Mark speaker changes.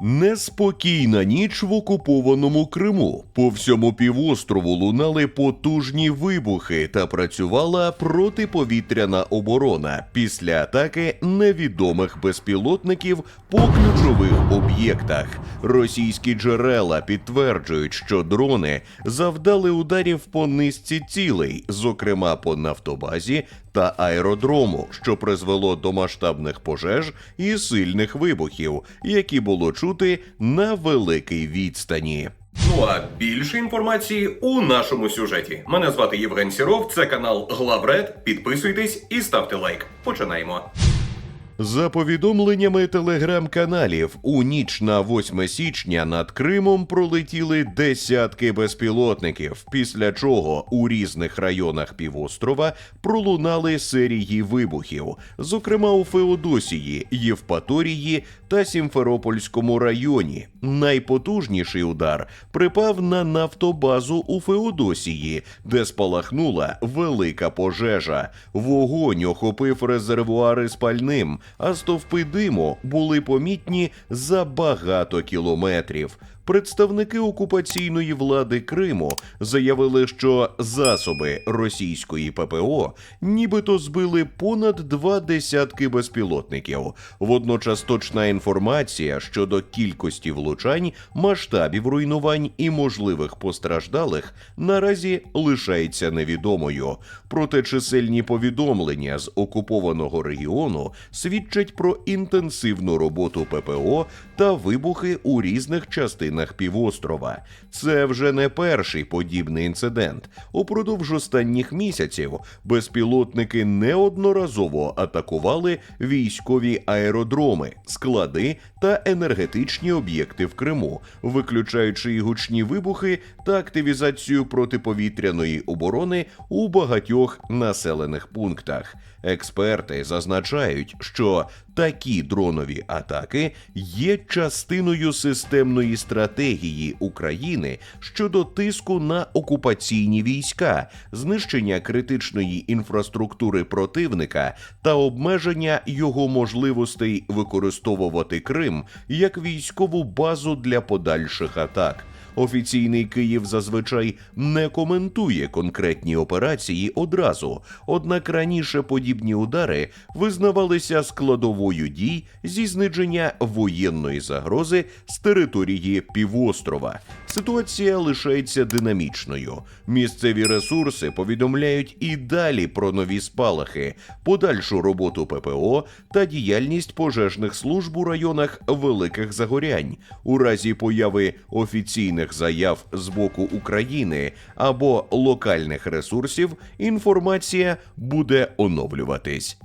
Speaker 1: Неспокійна ніч в окупованому Криму. По всьому півострову лунали потужні вибухи та працювала протиповітряна оборона після атаки невідомих безпілотників по ключових об'єктах. Російські джерела підтверджують, що дрони завдали ударів по низці цілей, зокрема по нафтобазі та аеродрому, що призвело до масштабних пожеж і сильних вибухів, які було чути на великій відстані.
Speaker 2: Ну а більше інформації у нашому сюжеті. Мене звати Євген Сіров, це канал Главред. Підписуйтесь і ставте лайк. Починаємо.
Speaker 1: За повідомленнями телеграм-каналів, у ніч на 8 січня над Кримом пролетіли десятки безпілотників, після чого у різних районах півострова пролунали серії вибухів, зокрема у Феодосії, Євпаторії та Сімферопольському районі. Найпотужніший удар припав на нафтобазу у Феодосії, де спалахнула велика пожежа. Вогонь охопив резервуари з пальним, а стовпи диму були помітні за багато кілометрів. Представники окупаційної влади Криму заявили, що засоби російської ППО нібито збили понад два десятки безпілотників. Водночас точна інформація щодо кількості влучань, масштабів руйнувань і можливих постраждалих наразі лишається невідомою. Проте чисельні повідомлення з окупованого регіону свідчать про інтенсивну роботу ППО та вибухи у різних частинах півострова. Це вже не перший подібний інцидент. Упродовж останніх місяців безпілотники неодноразово атакували військові аеродроми, склади та енергетичні об'єкти в Криму, виключаючи і гучні вибухи та активізацію протиповітряної оборони у багатьох населених пунктах. Експерти зазначають, що такі дронові атаки є частиною системної стратегії України щодо тиску на окупаційні війська, знищення критичної інфраструктури противника та обмеження його можливостей використовувати Крим як військову базу для подальших атак. Офіційний Київ зазвичай не коментує конкретні операції одразу, однак раніше подібні удари визнавалися складовою дій зі зниження воєнної загрози з території півострова. Ситуація лишається динамічною. Місцеві ресурси повідомляють і далі про нові спалахи, подальшу роботу ППО та діяльність пожежних служб у районах великих загорянь у разі появи офіційних заяв з боку України або локальних ресурсів. Інформація буде оновлюватись.